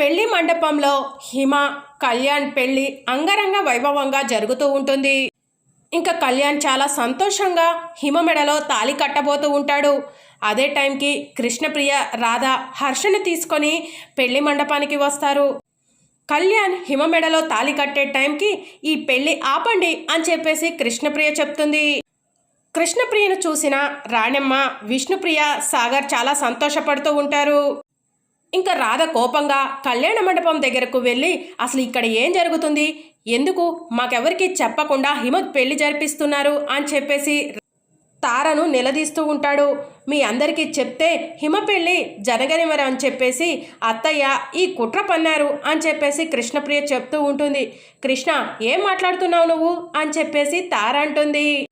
పెళ్ళి మండపంలో హిమ కళ్యాణ్ పెళ్ళి అంగరంగ వైభవంగా జరుగుతూ ఉంటుంది. ఇంకా కళ్యాణ్ చాలా సంతోషంగా హిమ మెడలో తాళి కట్టబోతూ ఉంటాడు. అదే టైంకి కృష్ణప్రియ రాధ హర్షను తీసుకొని పెళ్ళి మండపానికి వస్తారు. కళ్యాణ్ హిమ మెడలో తాళి కట్టే టైంకి ఈ పెళ్ళి ఆపండి అని చెప్పేసి కృష్ణప్రియ చెప్తుంది. కృష్ణప్రియను చూసిన రాణమ్మ విష్ణుప్రియ సాగర్ చాలా సంతోషపడుతూ ఉంటారు. ఇంకా రాధ కోపంగా కళ్యాణ మండపం దగ్గరకు వెళ్ళి అసలు ఇక్కడ ఏం జరుగుతుంది? ఎందుకు? మాకెవరికి చెప్పకుండా హిమ పెళ్ళి జరిపిస్తున్నారు అని చెప్పేసి తారను నిలదీస్తూ ఉంటాడు. మీ అందరికీ చెప్తే హిమ పెళ్ళి జరగనివ్వరు అని చెప్పేసి అత్తయ్య ఈ కుట్ర పన్నారు అని చెప్పేసి కృష్ణప్రియ చెప్తూ ఉంటుంది. కృష్ణ ఏం మాట్లాడుతున్నావు నువ్వు? అని చెప్పేసి తార అంటుంది.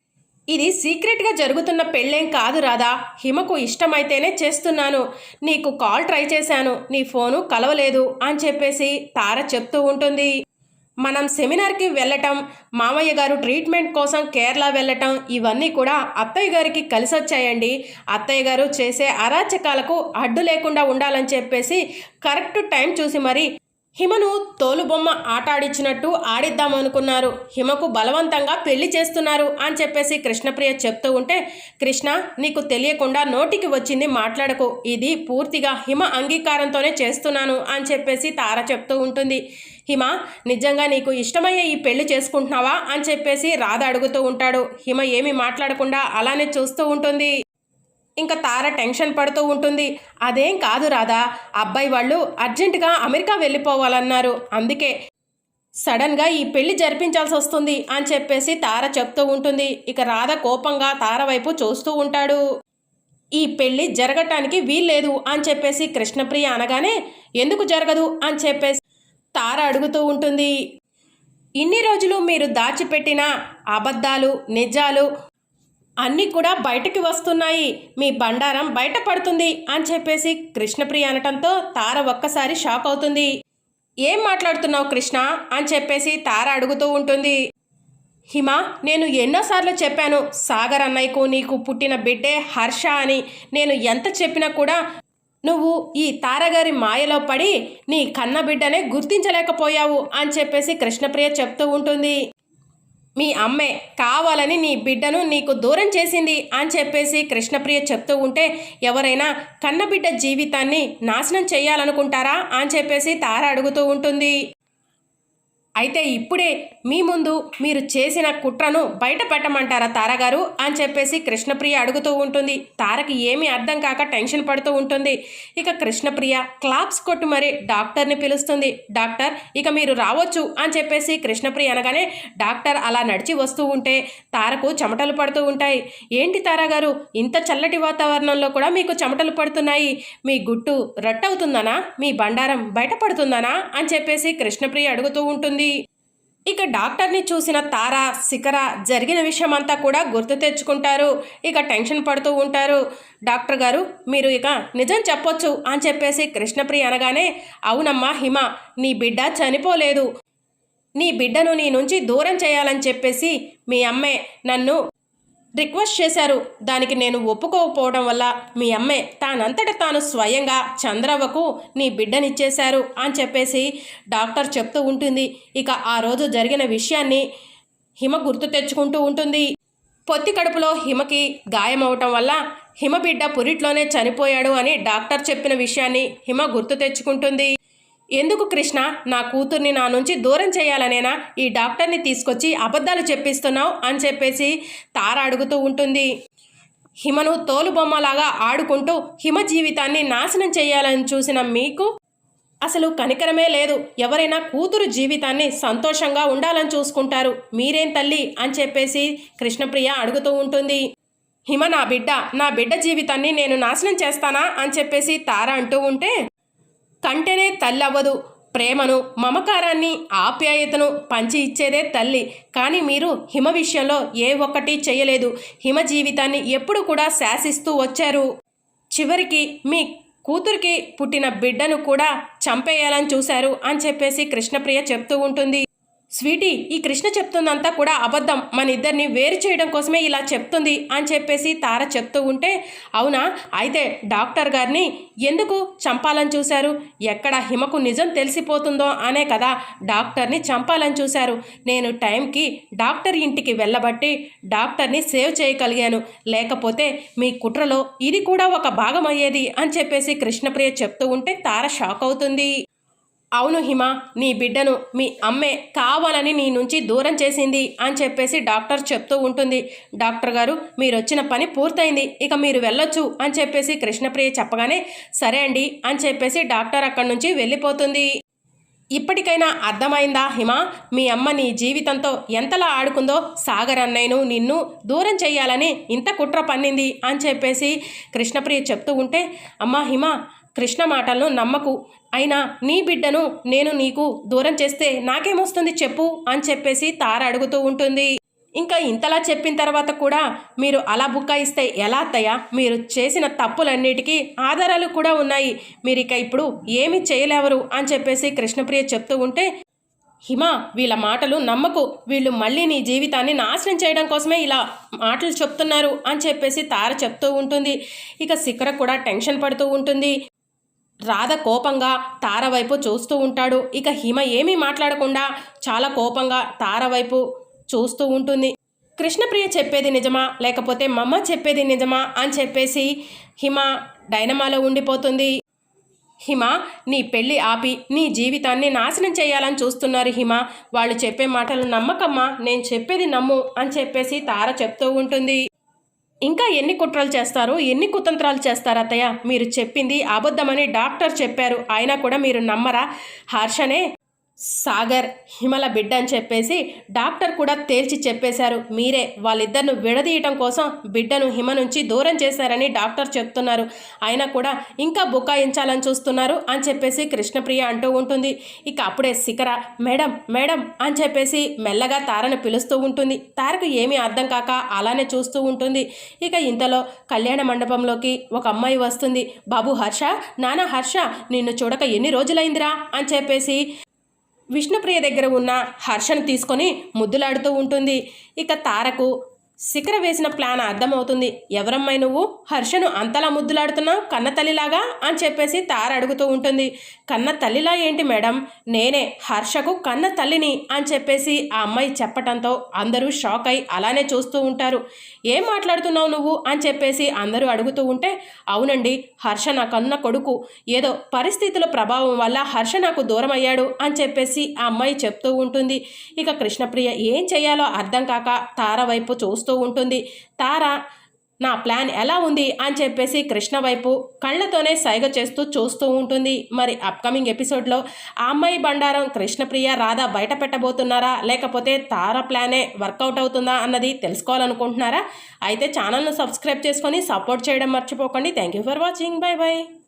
ఇది సీక్రెట్గా జరుగుతున్న పెళ్ళేం కాదు రాదా హిమకు ఇష్టమైతేనే చేస్తున్నాను. నీకు కాల్ ట్రై చేశాను. నీ ఫోను కలవలేదు అని చెప్పేసి తార చెప్తూ ఉంటుంది. మనం సెమినార్కి వెళ్ళటం మామయ్య గారు ట్రీట్మెంట్ కోసం కేరళ వెళ్ళటం ఇవన్నీ కూడా అత్తయ్య గారికి కలిసి వచ్చాయండి. అత్తయ్య గారు చేసే అరాచకాలకు అడ్డు లేకుండా ఉండాలని చెప్పేసి కరెక్ట్ టైం చూసి మరి హిమను తోలుబొమ్మ ఆట ఆడిచ్చినట్టు ఆడిద్దామనుకున్నారు. హిమకు బలవంతంగా పెళ్ళి చేస్తున్నారు అని చెప్పేసి కృష్ణప్రియ చెప్తూ ఉంటే కృష్ణ నీకు తెలియకుండా నోటికి వచ్చింది మాట్లాడకు. ఇది పూర్తిగా హిమ అంగీకారంతోనే చేస్తున్నాను అని చెప్పేసి తార చెప్తూ ఉంటుంది. హిమ నిజంగా నీకు ఇష్టమయ్యే ఈ పెళ్ళి చేసుకుంటున్నావా? అని చెప్పేసి రాధ అడుగుతూ ఉంటాడు. హిమ ఏమీ మాట్లాడకుండా అలానే చూస్తూ ఉంటుంది. ఇంకా తార టెన్షన్ పడుతూ ఉంటుంది. అదేం కాదు రాధా అబ్బాయి వాళ్ళు అర్జెంటుగా అమెరికా వెళ్ళిపోవాలన్నారు. అందుకే సడన్గా ఈ పెళ్ళి జరిపించాల్సి వస్తుంది అని చెప్పేసి తార చెప్తూ ఉంటుంది. ఇక రాధ కోపంగా తార వైపు చూస్తూ ఉంటాడు. ఈ పెళ్ళి జరగటానికి వీల్లేదు అని చెప్పేసి కృష్ణప్రియ అనగానే ఎందుకు జరగదు అని చెప్పేసి తార అడుగుతూ ఉంటుంది. ఇన్ని రోజులు మీరు దాచిపెట్టిన అబద్ధాలు నిజాలు అన్నీ కూడా బయటకి వస్తున్నాయి. మీ బండారం బయటపడుతుంది అని చెప్పేసి కృష్ణప్రియ అనటంతో తార ఒక్కసారి షాక్ అవుతుంది. ఏం మాట్లాడుతున్నావు కృష్ణ? అని చెప్పేసి తార అడుగుతూ ఉంటుంది. హిమ నేను ఎన్నోసార్లు చెప్పాను సాగర్ అన్నయ్యకు నీకు పుట్టిన బిడ్డే హర్ష అని. నేను ఎంత చెప్పినా కూడా నువ్వు ఈ తారగారి మాయలో పడి నీ కన్న బిడ్డనే గుర్తించలేకపోయావు అని చెప్పేసి కృష్ణప్రియ చెప్తూ ఉంటుంది. మీ అమ్మే కావాలని నీ బిడ్డను నీకు దూరం చేసింది అని చెప్పేసి కృష్ణప్రియ చెప్తూ ఉంటే ఎవరైనా కన్నబిడ్డ జీవితాన్ని నాశనం చేయాలనుకుంటారా అని చెప్పేసి తార అడుగుతూ ఉంటుంది. అయితే ఇప్పుడే మీ ముందు మీరు చేసిన కుట్రను బయట పెట్టమంటారా తారగారు అని చెప్పేసి కృష్ణప్రియ అడుగుతూ ఉంటుంది. తారకి ఏమీ అర్థం కాక టెన్షన్ పడుతూ ఉంటుంది. ఇక కృష్ణప్రియ క్లాప్స్ కొట్టు మరి డాక్టర్ని పిలుస్తుంది. డాక్టర్ ఇక మీరు రావచ్చు అని చెప్పేసి కృష్ణప్రియ అనగానే డాక్టర్ అలా నడిచి వస్తూ ఉంటే తారకు చెమటలు పడుతూ ఉంటాయి. ఏంటి తారాగారు ఇంత చల్లటి వాతావరణంలో కూడా మీకు చెమటలు పడుతున్నాయి. మీ గుట్టు రట్టవుతుందనా? మీ బండారం బయటపడుతుందనా అని చెప్పేసి కృష్ణప్రియ అడుగుతూ ఉంటుంది. ఇక డాక్టర్ని చూసిన తార శిఖర జరిగిన విషయం అంతా కూడా గుర్తు తెచ్చుకుంటారు. ఇక టెన్షన్ పడుతూ ఉంటారు. డాక్టర్ గారు మీరు ఇక నిజం చెప్పొచ్చు అని చెప్పేసి కృష్ణప్రియ అనగానే అవునమ్మా హిమ నీ బిడ్డ చనిపోలేదు. నీ బిడ్డను నీ నుంచి దూరం చేయాలని చెప్పేసి మీ అమ్మే నన్ను రిక్వెస్ట్ చేశారు. దానికి నేను ఒప్పుకోకపోవడం వల్ల మీ అమ్మే తానంతట తాను స్వయంగా చంద్రవ్వకు నీ బిడ్డనిచ్చేశారు అని చెప్పేసి డాక్టర్ చెప్తూ ఉంటుంది. ఇక ఆ రోజు జరిగిన విషయాన్ని హిమ గుర్తు తెచ్చుకుంటూ ఉంటుంది. పొత్తి కడుపులో హిమకి గాయమవటం వల్ల హిమ బిడ్డ పురిట్లోనే చనిపోయాడు అని డాక్టర్ చెప్పిన విషయాన్ని హిమ గుర్తు తెచ్చుకుంటుంది. ఎందుకు కృష్ణ? నా కూతుర్ని నా నుంచి దూరం చేయాలనేనా? ఈ డాక్టర్ని తీసుకొచ్చి అబద్ధాలు చెప్పిస్తున్నావు అని చెప్పేసి తార అడుగుతూ ఉంటుంది. హిమను తోలుబొమ్మలాగా ఆడుకుంటూ హిమ జీవితాన్ని నాశనం చేయాలని చూసిన మీకు అసలు కనికరమే లేదు. ఎవరైనా కూతురు జీవితాన్ని సంతోషంగా ఉండాలని చూసుకుంటారు. మీరేం తల్లి? అని చెప్పేసి కృష్ణప్రియ అడుగుతూ ఉంటుంది. హిమ నా బిడ్డ నా బిడ్డ జీవితాన్ని నేను నాశనం చేస్తానా? అని చెప్పేసి తార అంటూ ఉంటే కంటేనే తల్లి అవ్వదు. ప్రేమను మమకారాన్ని ఆప్యాయతను పంచి ఇచ్చేదే తల్లి. కానీ మీరు హిమ విషయంలో ఏ ఒక్కటి చేయలేదు. హిమ జీవితాన్ని ఎప్పుడు కూడా శాసిస్తూ వచ్చారు. చివరికి మీ కూతురికి పుట్టిన బిడ్డను కూడా చంపేయాలని చూశారు అని చెప్పేసి కృష్ణప్రియ చెప్తూ ఉంటుంది. స్వీటీ ఈ కృష్ణ చెప్తుందంతా కూడా అబద్ధం. మన ఇద్దరిని వేరు చేయడం కోసమే ఇలా చెప్తుంది అని చెప్పేసి తార చెప్తూ ఉంటే అవునా? అయితే డాక్టర్ గారిని ఎందుకు చంపాలని చూశారు? ఎక్కడ హిమకు నిజం తెలిసిపోతుందో అనే కదా డాక్టర్ని చంపాలని చూశారు. నేను టైంకి డాక్టర్ ఇంటికి వెళ్ళబట్టి డాక్టర్ని సేవ్ చేయగలిగాను. లేకపోతే మీ కుట్రలో ఇది కూడా ఒక భాగం అయ్యేది అని చెప్పేసి కృష్ణప్రియ చెప్తూ ఉంటే తార షాక్ అవుతుంది. అవును హిమ నీ బిడ్డను మీ అమ్మే కావాలని నీ నుంచి దూరం చేసింది అని చెప్పేసి డాక్టర్ చెప్తూ ఉంటుంది. డాక్టర్ గారు మీరు వచ్చిన పని పూర్తయింది ఇక మీరు వెళ్ళొచ్చు అని చెప్పేసి కృష్ణప్రియ చెప్పగానే సరే అండి అని చెప్పేసి డాక్టర్ అక్కడి నుంచి వెళ్ళిపోతుంది. ఇప్పటికైనా అర్థమైందా హిమ మీ అమ్మ నీ జీవితంతో ఎంతలా ఆడుకుందో సాగర్ అన్నయ్యను నిన్ను దూరం చెయ్యాలని ఇంత కుట్ర పన్నింది అని చెప్పేసి కృష్ణప్రియ చెప్తూ ఉంటే అమ్మ హిమ కృష్ణ మాటలను నమ్మకు. అయినా నీ బిడ్డను నేను నీకు దూరం చేస్తే నాకేమొస్తుంది చెప్పు అని చెప్పేసి తార అడుగుతూ ఉంటుంది. ఇంకా ఇంతలా చెప్పిన తర్వాత కూడా మీరు అలా బుక్క ఇస్తే ఎలా అత్తయ్యా? మీరు చేసిన తప్పులన్నిటికీ ఆధారాలు కూడా ఉన్నాయి. మీరు ఇక ఇప్పుడు ఏమి చేయలేవరు అని చెప్పేసి కృష్ణప్రియ చెప్తూ ఉంటే హిమ వీళ్ళ మాటలు నమ్మకు. వీళ్ళు మళ్ళీ నీ జీవితాన్ని నాశనం చేయడం కోసమే ఇలా మాటలు చెప్తున్నారు అని చెప్పేసి తార చెప్తూ ఉంటుంది. ఇక శిఖర కూడా టెన్షన్ పడుతూ ఉంటుంది. రాధ కోపంగా తార వైపు చూస్తూ ఉంటాడు. ఇక హిమ ఏమీ మాట్లాడకుండా చాలా కోపంగా తార వైపు చూస్తూ ఉంటుంది. కృష్ణప్రియ చెప్పేది నిజమా? లేకపోతే మమ్మ చెప్పేది నిజమా? అని చెప్పేసి హిమ డైనమాలో ఉండిపోతుంది. హిమ నీ పెళ్ళి ఆపి నీ జీవితాన్ని నాశనం చేయాలని చూస్తున్నారు హిమ. వాళ్ళు చెప్పే మాటలు నమ్మకమ్మా? నేను చెప్పేది నమ్ము అని చెప్పేసి తార చెప్తూ ఉంటుంది. ఇంకా ఎన్ని కుట్రలు చేస్తారు ఎన్ని కుతంత్రాలు చేస్తారు అత్తయ్య? మీరు చెప్పింది అబద్ధమని డాక్టర్ చెప్పారు. అయినా కూడా మీరు నమ్మరా? హర్షనే సాగర్ హిమల బిడ్డ అని చెప్పేసి డాక్టర్ కూడా తేల్చి చెప్పేశారు. మీరే వాళ్ళిద్దరిను విడదీయటం కోసం బిడ్డను హిమ నుంచి దూరం చేశారని డాక్టర్ చెప్తున్నారు. అయినా కూడా ఇంకా బుకాయించాలని చూస్తున్నారు అని చెప్పేసి కృష్ణప్రియ అంటూ ఉంటుంది. ఇక అప్పుడే శిఖర మేడం మేడం అని చెప్పేసి మెల్లగా తారను పిలుస్తూ ఉంటుంది. తారకు ఏమీ అర్థం కాక అలానే చూస్తూ ఉంటుంది. ఇక ఇంతలో కళ్యాణ మండపంలోకి ఒక అమ్మాయి వస్తుంది. బాబు హర్ష నానా హర్ష నిన్ను చూడక ఎన్ని రోజులైందిరా? అని చెప్పేసి విష్ణుప్రియ దగ్గర ఉన్న హర్షను తీసుకొని ముద్దులాడుతూ ఉంటుంది. ఇక తారకు శిఖర వేసిన ప్లాన్ అర్థమవుతుంది. ఎవరమ్మాయి నువ్వు? హర్షను అంతలా ముద్దులాడుతున్నావు కన్న తల్లిలాగా అని చెప్పేసి తార అడుగుతూ ఉంటుంది. కన్న తల్లిలా ఏంటి మేడం? నేనే హర్షకు కన్న తల్లిని అని చెప్పేసి ఆ అమ్మాయి చెప్పటంతో అందరూ షాక్ అయి అలానే చూస్తూ ఉంటారు. ఏం మాట్లాడుతున్నావు నువ్వు? అని చెప్పేసి అందరూ అడుగుతూ ఉంటే అవునండి హర్ష నా కన్న కొడుకు. ఏదో పరిస్థితుల ప్రభావం వల్ల హర్ష నాకు దూరం అయ్యాడు అని చెప్పేసి ఆ అమ్మాయి చెప్తూ ఉంటుంది. ఇక కృష్ణప్రియ ఏం చేయాలో అర్థం కాక తార వైపు చూస్తూ చూస్తూ ఉంటుంది. తార నా ప్లాన్ ఎలా ఉంది? అని చెప్పేసి కృష్ణ వైపు కళ్ళతోనే సైగ చేస్తూ చూస్తూ ఉంటుంది. మరి అప్కమింగ్ ఎపిసోడ్లో ఆ అమ్మాయి బండారం కృష్ణప్రియ రాధా బయట పెట్టబోతున్నారా? లేకపోతే తార ప్లానే వర్కౌట్ అవుతుందా అన్నది తెలుసుకోవాలనుకుంటున్నారా? అయితే ఛానల్ను సబ్స్క్రైబ్ చేసుకొని సపోర్ట్ చేయడం మర్చిపోకండి. Thank you for watching. Bye bye.